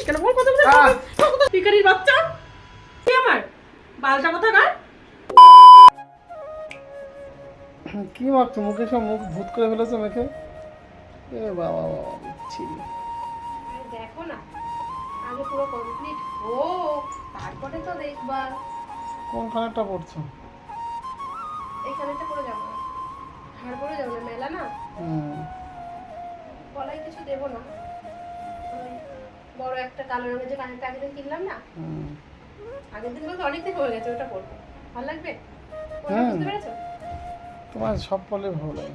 বলছিস কেন? বল কথা আহ! পিকারির বাচ্চা। কি আমার? বালটা কথা কার? কি মাখছো মুখে সব মুখ ভূত করে ফেলেছে মেখে এ বাবা বাবা ছি দেখো না আগে পুরো কমপ্লিট হোক তারপরে তো দেখবা। কোন খানাটা পড়ছো? এইখানেটা করে যাব। করে যাব না মেলা না? হুম। গলায় কিছু দেবো না। বড় একটা কালো রঙের যে কানেরটা আগের দিন কিনলাম না? আগের দিন বলতে অনেক দিন হয়ে গেছে ওটা পরবো। ভালো লাগবে? ওটা বুঝতে পেরেছ? তোমার সব পড়লে ভালো লাগে।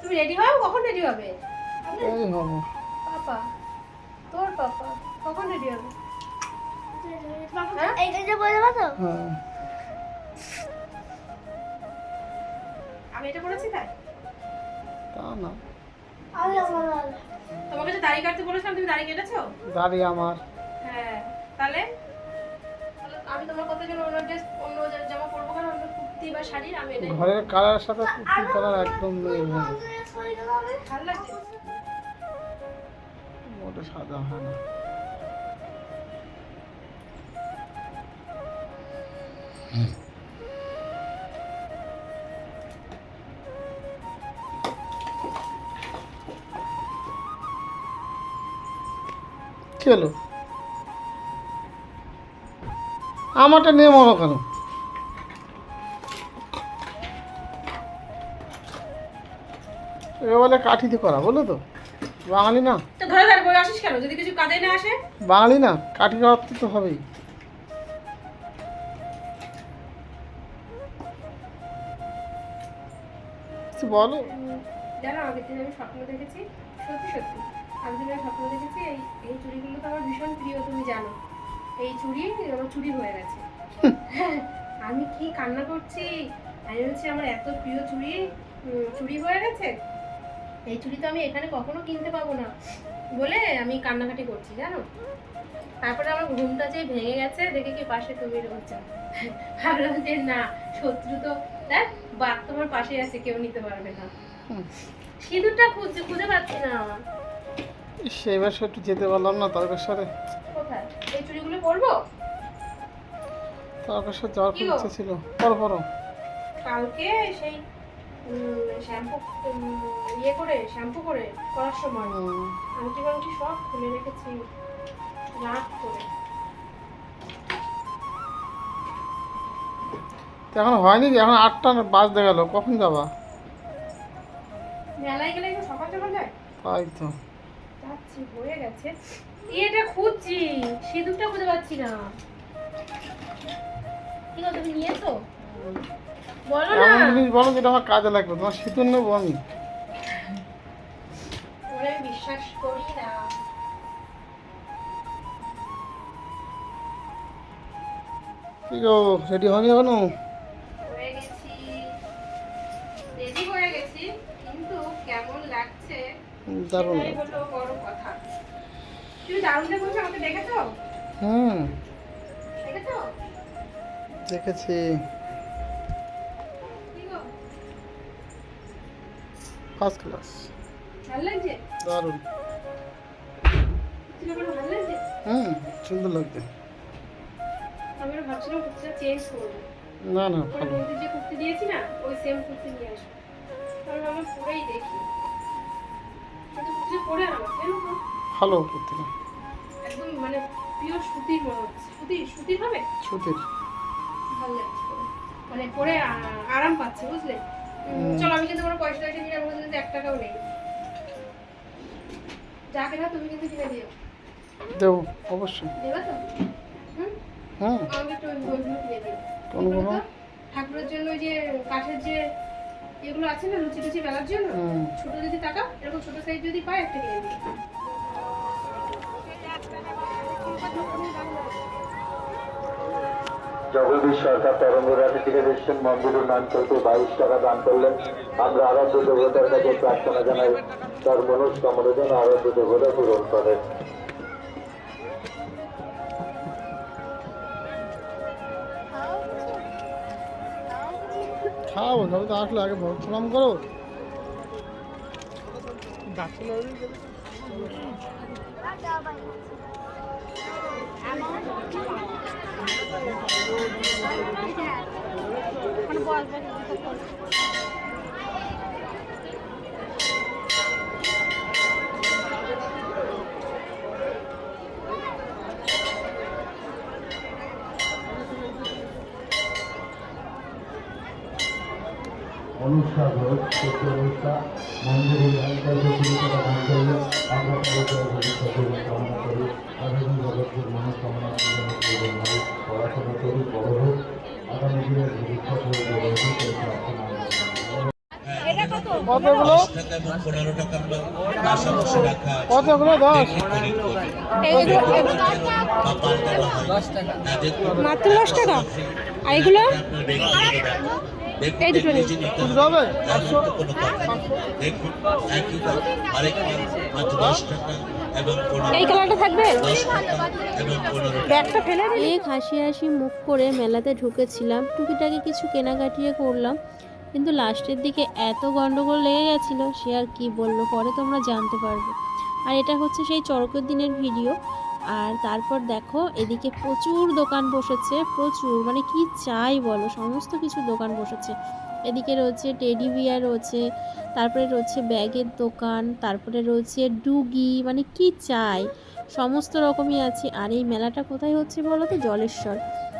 তুমি রেডি হও? কখন রেডি হবে? এই হব। পাপা। তোর পাপা। কখন রেডি হবে? হ্যাঁ? এইখানটা বলে দেবো তো। হ্যাঁ। আমি এটা করেছি তাই? তা না। তোমাকে যে দাড়ি কাটতে বলেছিলাম তুমি দাড়ি কেটেছো? দাড়ি আমার। হ্যাঁ তাহলে? তাহলে আমি তোমার কথা জন্য অন্য ড্রেস অন্য জামা পরবো কেন? অন্য কুর্তি বা শাড়ি আমি এটা ঘরের কালারের সাথে কুর্তি কালার একদম নেই। ভালো ভালো লাগছে? ওটা সাদা হয় না। কি হলো? আমারটা নিয়ে মরো কেন? বলে কাঠিতে করা বলো তো? বাঙালি না? তো ধরে ধরে আসিস কেন? যদি কিছু কাজে না আসে? বাঙালি না কাঠি করাতে তো হবেই। বলো। জানো আগের দিন আমি স্বপ্ন দেখেছি সত্যি সত্যি। আমি স্বপ্ন দেখেছি এই এই চুড়িগুলো তো আমার ভীষণ প্রিয় তুমি জানো। এই চুড়ি আমার চুড়ি হয়ে গেছে। হ্যাঁ, আমি কি কান্না করছি? আমি বলছি আমার এত প্রিয় চুড়ি চুড়ি হয়ে গেছে? এই চুড়ি তো আমি এখানে কখনো কিনতে পাবো না। বলে আমি কান্নাকাটি করছি জানো? তারপরে আমার ঘুমটা যে ভেঙে গেছে দেখে কি পাশে তুমি রয়েছে? ভাবলাম যে না শত্রু তো দেখ বাঘ তোমার পাশে আছে কেউ নিতে পারবে না। সিঁদুরটা খুঁজছে খুঁজে পাচ্ছি না। সেবার একটু যেতে পারলাম না তারকেশ্বরে কোথায়? এই চুড়িগুলো পরবো? তারকেশ্বর যাওয়ার খুব? ইচ্ছে ছিল। পর পরো। কালকে সেই শ্যাম্পু ইয়ে করে শ্যাম্পু করে করার সময় আংটি বাংটি সব খুলে রেখেছি রাত করে। এখন হয়নি কি? এখন আটটা বাজতে গেল কখন যাবা? মেলায় গেলে সকাল সকাল যায়? তাই তো। যাচ্ছি হয়ে গেছে। এটা খুঁজছি সিঁদুরটা খুঁজে পাচ্ছি না। তুমি নিয়েছো বলো না। এমন বলো যেটা আমার কাজে লাগবে তোমার শীতল নেব আমি। ওরে বিশ্বাস করি না। কি গো রেডি হয়নি এখনও? হয়ে গেছি। রেডি হয়ে গেছি কিন্তু কেমন লাগছে? দারুণ তুমি দারুণ যে আমাকে দেখেছ? হুম। দেখেছ? দেখেছি। ফার্স্ট ক্লাস ভালো লাগছে? দারুণ। হুম সুন্দর লাগছে। আমি ভাবছিলাম কুর্তিটা চেঞ্জ করব। না না ভালো। যে কুর্তি দিয়েছি না ওই সেম কুর্তি নিয়ে আসব। কারণ আমি পরেই দেখি। কিন্তু কুর্তি পরে আমার জানো ভালো করতে একদম মানে পিওর সুতির হচ্ছে সুতির সুতির হবে? ছুটির ভালো লাগছে মানে পরে আরাম পাচ্ছে বুঝলে? চলো আমি কিন্তু কোনো পয়সা টয়সা নিয়ে আমার কিন্তু এক টাকাও নেই। যা কেনা তুমি কিন্তু কিনে দিও। দেবো অবশ্যই। দেবে তো? হুম? আমাকে একটু ওই কিনে দিও কোনগুলো? ঠাকুরের জন্য ওই যে কাঠের যে এগুলো আছে না লুচি টুচি বেলার জন্য? ছোট যদি টাকা এরকম ছোট সাইজ যদি পায় একটা কিনে দিও। জগদীশ সরকার তরঙ্গরাতে টেলিভিশন মন্দির উন্নয়ন করতে বাইশ টাকা দান করলেন। আমরা আরাধ্য দেবতার কাছে প্রার্থনা জানাই তার মনস্কামনা যেন আরাধ্য দেবতা পূরণ করেন খাও সবাই তো আসলে আগে প্রণাম করো। মানে বল অনুষ্কা ঘোষ সত্য অনুষ্কা মন্দিরে অন্তর্গ শুরু করা মন্দিরে আমরা পরিচয় ভবিষ্যতে কামনা করি আগামী জগতের মনোকামনা পড়াশোনা করি বড় হোক আগামী দিনের ভবিষ্যৎ হয়ে বড় হোক এই প্রার্থনা আমরা কতগুলো? দশ। মাত্র দশ টাকা। আর এগুলো? এই দুটো নিন। এই কালারটা থাকবে। ব্যাগটা ফেলে এক হাসি হাসি মুখ করে মেলাতে ঢুকেছিলাম। টুকিটাকি কিছু কেনাকাটিয়ে করলাম। কিন্তু লাস্টের দিকে এত গন্ডগোল লেগে গেছিল সে আর কি বলল? পরে তোমরা জানতে পারবে। আর এটা হচ্ছে সেই চরকের দিনের ভিডিও। আর তারপর দেখো, এদিকে প্রচুর দোকান বসেছে, প্রচুর মানে কি চাই বলো, সমস্ত কিছু দোকান বসেছে। এদিকে রয়েছে টেডি বিয়ার রয়েছে, তারপরে রয়েছে ব্যাগের দোকান, তারপরে রয়েছে ডুগি মানে কি চাই, সমস্ত রকমই আছে। আর এই মেলাটা কোথায় হচ্ছে বলো তো, জলেশ্বর।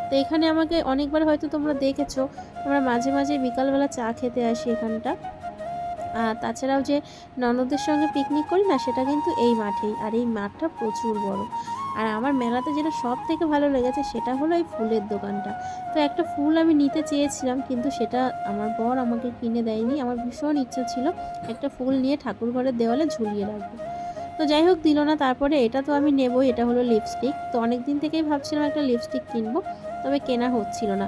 তো এখানে আমাকে অনেকবার হয়তো তোমরা দেখেছ আমরা মাঝে মাঝে বিকালবেলা চা খেতে আসি এখানটা। তাছাড়াও যে ননদের সঙ্গে পিকনিক করি না, সেটা কিন্তু এই মাঠেই। আর এই মাঠটা প্রচুর বড়। আর আমার মেলাতে যেটা সব থেকে ভালো লেগেছে, সেটা হলো এই ফুলের দোকানটা। তো একটা ফুল আমি নিতে চেয়েছিলাম, কিন্তু সেটা আমার বর আমাকে কিনে দেয়নি। আমার ভীষণ ইচ্ছা ছিল একটা ফুল নিয়ে ঠাকুর ঘরের দেওয়ালে ঝুলিয়ে রাখব। তো যাই হোক, দিল না। তারপরে এটা তো আমি নেবই, এটা হলো লিপস্টিক তো অনেক দিন থেকেই ভাবছিলাম একটা লিপস্টিক কিনবো, তবে কেনা হচ্ছিল না।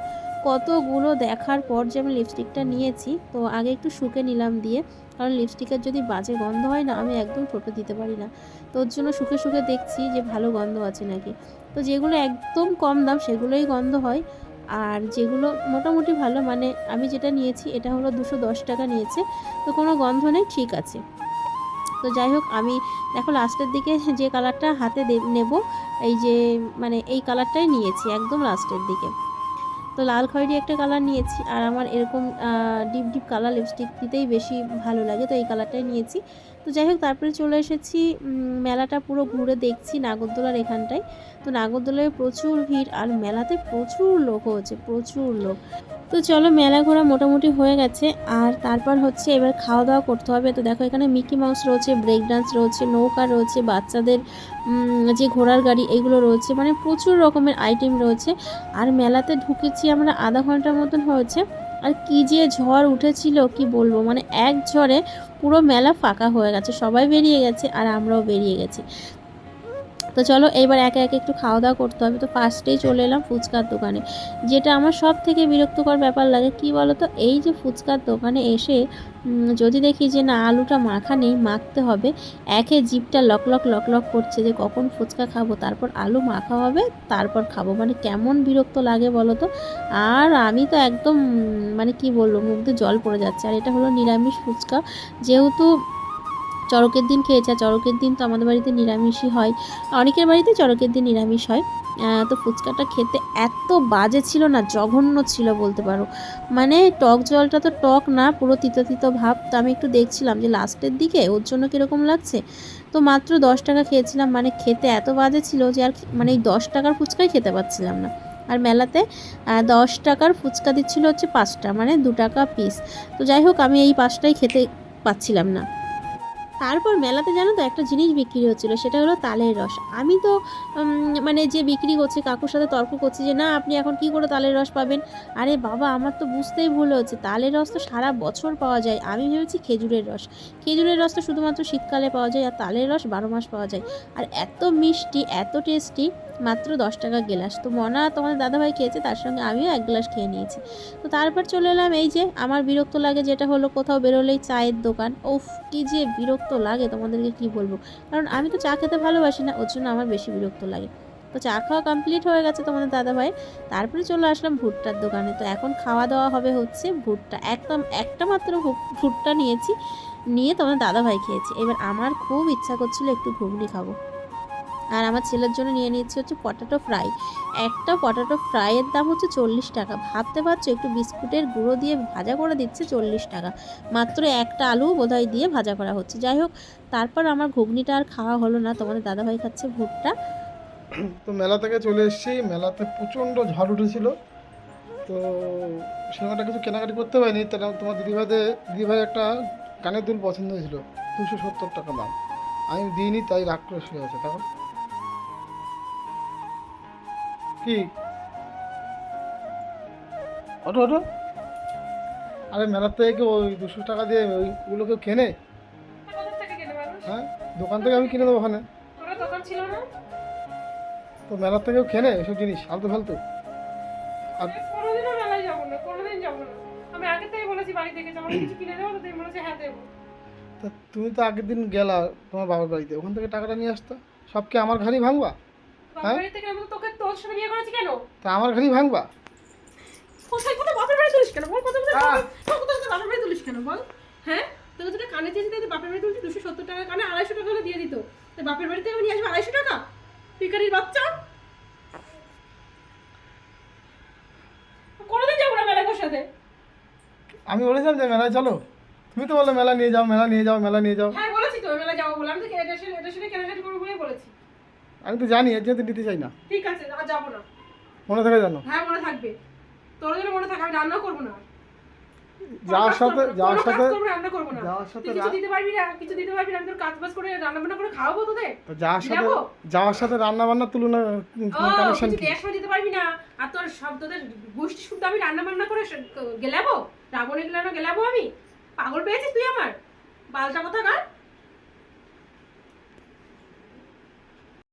কতগুলো দেখার পর যে আমি লিপস্টিকটা নিয়েছি, তো আগে একটু শুকে নিলাম দিয়ে, কারণ লিপস্টিকের যদি বাজে গন্ধ হয় না, আমি একদম ছোটো দিতে পারি না। তো ওর জন্য শুকে শুকে দেখছি যে ভালো গন্ধ আছে নাকি। তো যেগুলো একদম কম দাম, সেগুলোই গন্ধ হয়। আর যেগুলো মোটামুটি ভালো মানে আমি যেটা নিয়েছি, এটা হলো দুশো দশ টাকা নিয়েছে। তো কোনো গন্ধ নেই, ঠিক আছে। তো যাই হোক, আমি দেখো লাস্টের দিকে যে কালারটা হাতে নেব, এই যে মানে এই কালারটাই নিয়েছি, একদম লাস্টের দিকে। তো লাল খয়েরি একটা কালার নিয়েছি আর আমার এরকম ডিপ ডিপ কালার লিপস্টিক দিতেই বেশি ভালো লাগে, তো এই কালারটাই নিয়েছি। তো যাই হোক, তারপরে চলে এসেছি মেলাটা পুরো ঘুরে দেখছি নাগরদোলার এখানটায়। তো নাগরদোলায় প্রচুর ভিড় আর মেলাতে প্রচুর লোক হচ্ছে, প্রচুর লোক। তো চলো, মেলা ঘোরা মোটামুটি হয়ে গেছে। আর তারপর হচ্ছে এবার খাওয়া দাওয়া করতে হবে। তো দেখো, এখানে মিকি মাউস রয়েছে, ব্রেক ডান্স রয়েছে, নৌকা রয়েছে, বাচ্চাদের যে ঘোড়ার গাড়ি, এগুলো রয়েছে। মানে প্রচুর রকমের আইটেম রয়েছে। আর মেলাতে ঢুকেছি আমরা আধা ঘণ্টার মতন হয়েছে। আর কি যে ঝড় উঠেছিল কি বলব? মানে এক ঝড়ে পুরো মেলা ফাঁকা হয়ে গেছে, সবাই বেরিয়ে গেছে আর আমরাও বেরিয়ে গেছি। তো চলো এইবার একে একে একটু খাওয়া দাওয়া করতে হবে। তো ফার্স্টেই চলে এলাম ফুচকার দোকানে। যেটা আমার সব থেকে বিরক্তকর ব্যাপার লাগে, কি বলো তো এই যে ফুচকার দোকানে এসে যদি দেখি যে না, আলুটা মাখা নেই, মাখতে হবে। একে জিপটা লক লক লক লক করছে যে কখন ফুচকা খাব, তারপর আলু মাখা হবে, তারপর খাব। মানে কেমন বিরক্ত লাগে বলো তো আর আমি তো একদম মানে কি বলব, মুখ দিয়ে জল পড়ে যাচ্ছে। আর এটা হলো নিরামিষ ফুচকা। যেহেতু চড়কের দিন খেয়েছে, আর চড়কের দিন তো আমাদের বাড়িতে নিরামিষই হয়। অনেকের বাড়িতে চড়কের দিন নিরামিষ হয়। তো ফুচকাটা খেতে এত বাজে ছিল না, জঘন্য ছিল বলতে পারো। মানে টক জলটা তো টক না, পুরো তিতো তিতো ভাব। তো আমি একটু দেখছিলাম যে লাস্টের দিকে ওর জন্য কীরকম লাগছে। তো মাত্র দশ টাকা খেয়েছিলাম মানে খেতে এত বাজে ছিল যে আর মানে এই দশ টাকার ফুচকাই খেতে পারছিলাম না। আর মেলাতে দশ টাকার ফুচকা দিচ্ছিল হচ্ছে পাঁচটা মানে দু টাকা পিস তো যাই হোক, আমি এই পাঁচটাই খেতে পাচ্ছিলাম না। তারপর মেলাতে জানো তো একটা জিনিস বিক্রি হচ্ছিল, সেটা হলো তালের রস। আমি তো মানে যে বিক্রি করছে, কাকুর সাথে তর্ক করছি যে, না, আপনি এখন কি করে তালের রস পাবেন? আরে বাবা, আমার তো বুঝতেই ভুল হচ্ছে। তালের রস তো সারা বছর পাওয়া যায়। আমি ভেবেছি খেজুরের রস। খেজুরের রস তো শুধুমাত্র শীতকালে পাওয়া যায়, আর তালের রস বারো মাস পাওয়া যায়। আর এত মিষ্টি, এত টেস্টি মাত্র দশ টাকা গ্লাস। তো মনা তোমাদের দাদাভাই খেয়েছে, তার সঙ্গে আমিও এক গ্লাস খেয়ে নিয়েছি। তো তারপর চলে এলাম এই যে আমার বিরক্ত লাগে যেটা হলো কোথাও বেরোলেই চায়ের দোকান। উফ, কি যে বিরক্ত লাগে তোমাদেরকে কি বলব? কারণ আমি তো চা খেতে ভালোবাসি না, ওর জন্য আমার বেশি বিরক্ত লাগে। তো চা খাওয়া কমপ্লিট হয়ে গেছে তোমাদের দাদাভাই। তারপরে চলে আসলাম ভুট্টার দোকানে। তো এখন খাওয়া দাওয়া হবে হচ্ছে ভুট্টা। একদম একটা মাত্র ভুট্টা নিয়েছি, নিয়ে তোমার দাদাভাই খেয়েছি। এবার আমার খুব ইচ্ছা করছিল একটু ঘুগনি খাব। আর আমার ছেলের জন্য নিয়ে নিয়েছি হচ্ছে পটাটো ফ্রাই একটা পটাটো ফ্রাইয়ের দাম হচ্ছে চল্লিশ টাকা। ভাবতে পারছ, একটু বিস্কুটের গুঁড়ো দিয়ে ভাজা করে দিচ্ছে চল্লিশ টাকা। মাত্র একটা আলু বোধহয় দিয়ে ভাজা করা হচ্ছে। যাই হোক, তারপর আমার ঘুগনিটা আর খাওয়া হলো না। তোমাদের দাদাভাই খাচ্ছে ভুট্টা। তো মেলা থেকে চলে এসেছি। মেলাতে প্রচণ্ড ঝড় উঠেছিল। তো সেখানটা কিছু কেনাকাটি করতে পারিনি তাহলে তোমার দিদিভাইতে দিদিভাই একটা কানের দুল পছন্দ হয়েছিল। দুশো সত্তর টাকা দাম। আমি দিইনি, তাই রাগ করে শুয়ে আছে। তখন কি? ওটো ওটো আরে মেলার থেকে কেউ ওই দুশো টাকা দিয়ে ওইগুলো কেউ কেনে? হ্যাঁ? দোকান থেকে আমি কিনে দেবো ওখানে। তো মেলার থেকেও কেনে এসব জিনিস? ফালতু ফালতু। আর কোনোদিনও মেলায় যাব না কোনোদিন যাব না। আমি আগে থেকে বলেছি বাড়ি থেকে যে কিছু কিনে দেবো তো তুমি বলেছে হ্যাঁ দেবো। তা তুমি তো আগের দিন গেলা তোমার বাবার বাড়িতে। ওখান থেকে টাকাটা নিয়ে আসতো। সব কি আমার ঘাড়ি ভাঙবা? বাপের হ্যাঁ? বাড়ি থেকে আমি তো তোকে তোর সাথে বিয়ে করেছি কেন? তা আমার ঘাড়ি ভাঙবা। কোথায় কোথায় বাপের বাড়ি তুলিস কেন? বল কোথায় কোথায় বাপের- কোথায় কোথায় বাপের বাড়ি তুলিস কেন? বল। হ্যাঁ? তোকে যেটা কানে চেয়েছি তাই বাপের বাড়ি তুলছি দুশো সত্তর টাকা কানে আড়াইশো টাকা হলে দিয়ে দিত। বাপের বাড়ি থেকে আমি নিয়ে আসব আড়াইশো টাকা? পিকারির বাচ্চা? কোনোদিন যাব না মেলায় তোর সাথে। আমি বলেছিলাম যে মেলায় চলো। তুমি তো বললে মেলা নিয়ে যাও মেলা নিয়ে যাও মেলা নিয়ে যাও হ্যাঁ বলেছি তো মেলায় যাব বলে আমি তো এটা সেটা এটা সেটা কেনাকাটি করব বলেই বলেছি আমি তো জানি এর জন্য নিতে চাই না। ঠিক আছে আর যাব না। মনে থাকে জানো? হ্যাঁ মনে থাকবে। তোর জন্য মনে থাকবে আমি রান্নাও করব না। যাওয়ার সাথে যাওয়ার সাথে না, রান্না করব না। যাওয়ার সাথে কিছু দিতে পারবি না কিছু দিতে পারবি না আমি তোর কাজ বাজ করে রান্না বান্না করে খাওয়াবো তোদের। তো যাওয়ার সাথে? যাওয়ার সাথে রান্না বান্নার তুলনা কানেকশন কি? গ্যাস দিতে পারবি না। আর তোর সব তোদের গোষ্ঠী শুদ্ধ আমি রান্না বান্না করে গেলাবো। রাবণে গেলানো গেলাবো আমি। পাগল পেয়েছিস তুই আমার? বালটা কথা কার